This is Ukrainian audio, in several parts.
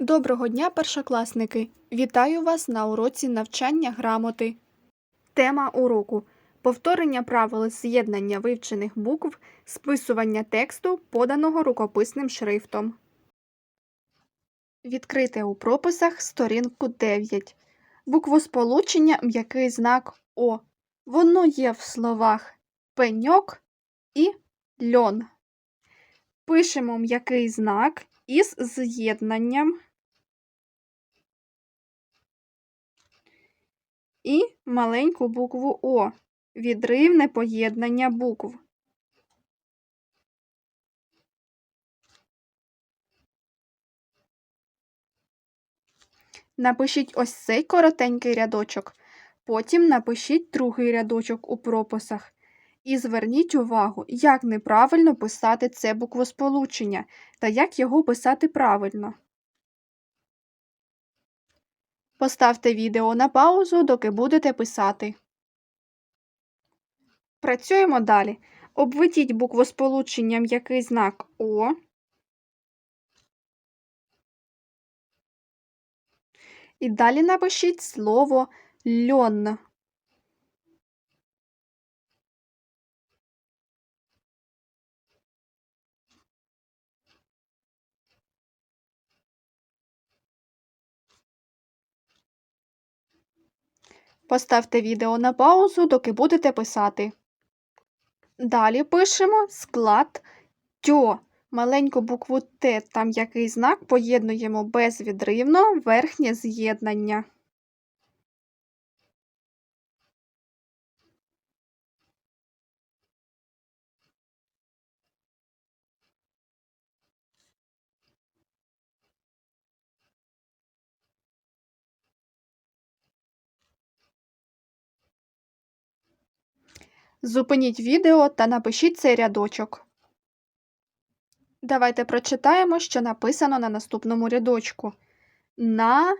Доброго дня, першокласники! Вітаю вас на уроці навчання грамоти. Тема уроку повторення правил з'єднання вивчених букв, списування тексту, поданого рукописним шрифтом. Відкрите у прописах сторінку 9. Буквосполучення м'який знак О. Воно є в словах пеньок і льон. Пишемо м'який знак із з'єднанням і маленьку букву О. Відривне поєднання букв. Напишіть ось цей коротенький рядочок. Потім напишіть другий рядочок у прописах. І зверніть увагу, як неправильно писати це буквосполучення та як його писати правильно. Поставте відео на паузу, доки будете писати. Працюємо далі. Обведіть буквосполучення м'який знак О. І далі напишіть слово льон. Поставте відео на паузу, доки будете писати. Далі пишемо склад тьо. Маленьку букву Т там який знак поєднуємо безвідривно верхнє з'єднання. Зупиніть відео та напишіть цей рядочок. Давайте прочитаємо, що написано на наступному рядочку. На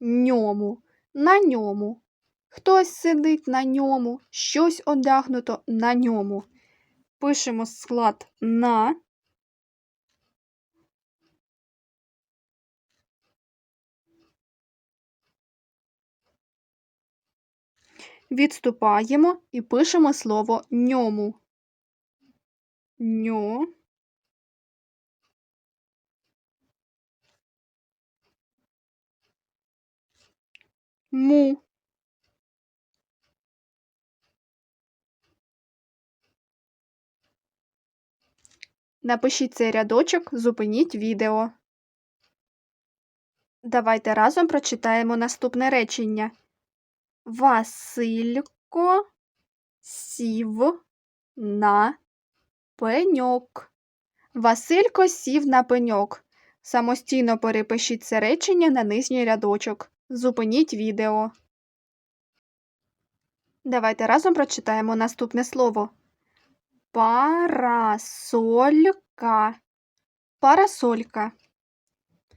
ньому, на ньому. Хтось сидить на ньому, щось одягнуто на ньому. Пишемо склад на. Відступаємо і пишемо слово ньому. Ньо. Му. Напишіть цей рядочок, зупиніть відео. Давайте разом прочитаємо наступне речення. Василько сів на пеньок. Василько сів на пеньок. Самостійно перепишіть це речення на нижній рядочок. Зупиніть відео. Давайте разом прочитаємо наступне слово. Парасолька. Парасолька.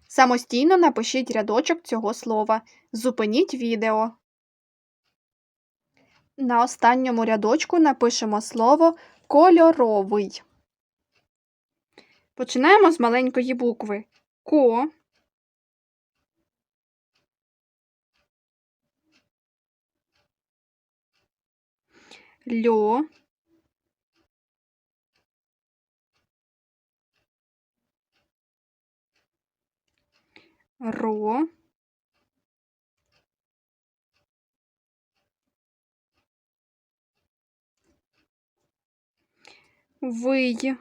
Самостійно напишіть рядочок цього слова. Зупиніть відео. На останньому рядочку напишемо слово кольоровий. Починаємо з маленької букви. Ко. Льо. Ро. Вий.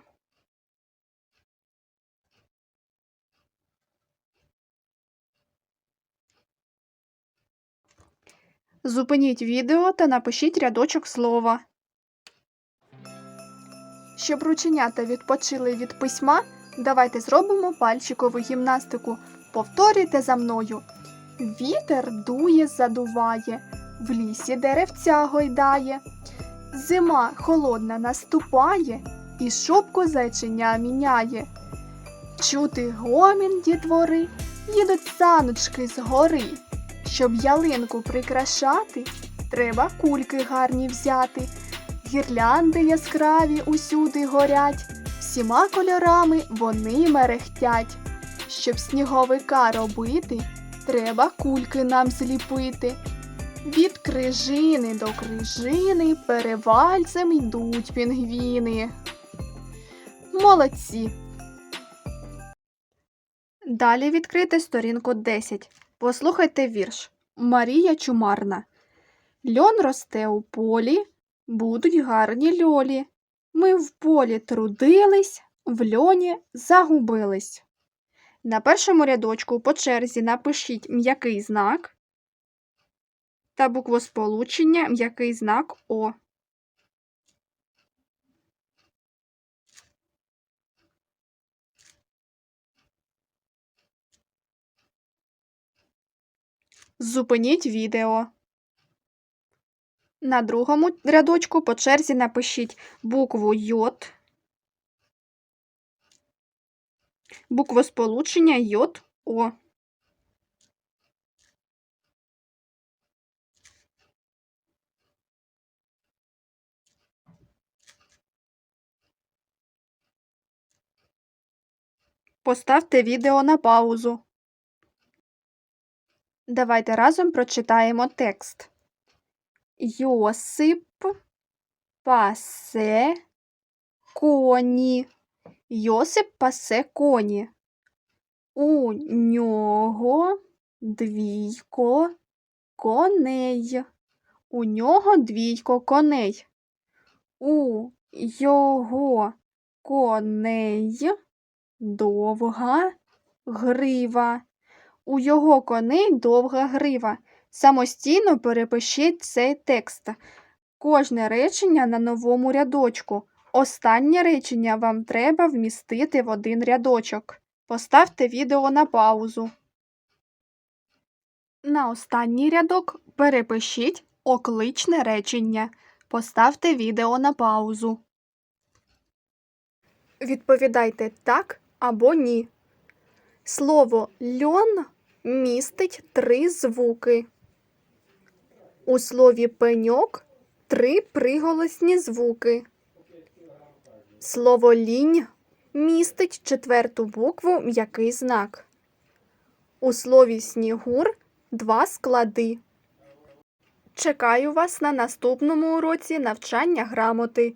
Зупиніть відео та напишіть рядочок слова. Щоб рученята відпочили від письма, давайте зробимо пальчикову гімнастику. Повторюйте за мною. Вітер дує, задуває, в лісі деревця гойдає. Зима холодна наступає, і шубку зайчиня міняє. Чути гомін дітвори, їдуть саночки з гори. Щоб ялинку прикрашати, треба кульки гарні взяти. Гірлянди яскраві усюди горять, всіма кольорами вони мерехтять. Щоб сніговика робити, треба кульки нам зліпити. Від крижини до крижини перевальцем йдуть пінгвіни. Молодці. Далі відкрити сторінку 10. Послухайте вірш. Марія Чумарна. Льон росте у полі, будуть гарні льолі. Ми в полі трудились, в льоні загубились. На першому рядочку по черзі напишіть м'який знак та буквосполучення м'який знак О. Зупиніть відео. На другому рядочку по черзі напишіть букву Й, буквосполучення Й, О. Поставте відео на паузу. Давайте разом прочитаємо текст. Йосип пасе коні. Йосип пасе коні. У нього двійко коней. У нього двійко коней. У його коней довга грива. У його коней довга грива. Самостійно перепишіть цей текст. Кожне речення на новому рядочку. Останнє речення вам треба вмістити в один рядочок. Поставте відео на паузу. На останній рядок перепишіть окличне речення. Поставте відео на паузу. Відповідайте так або ні. Слово льон містить три звуки. У слові пеньок три приголосні звуки. Слово лінь містить четверту букву м'який знак. У слові снігур два склади. Чекаю вас на наступному уроці навчання грамоти.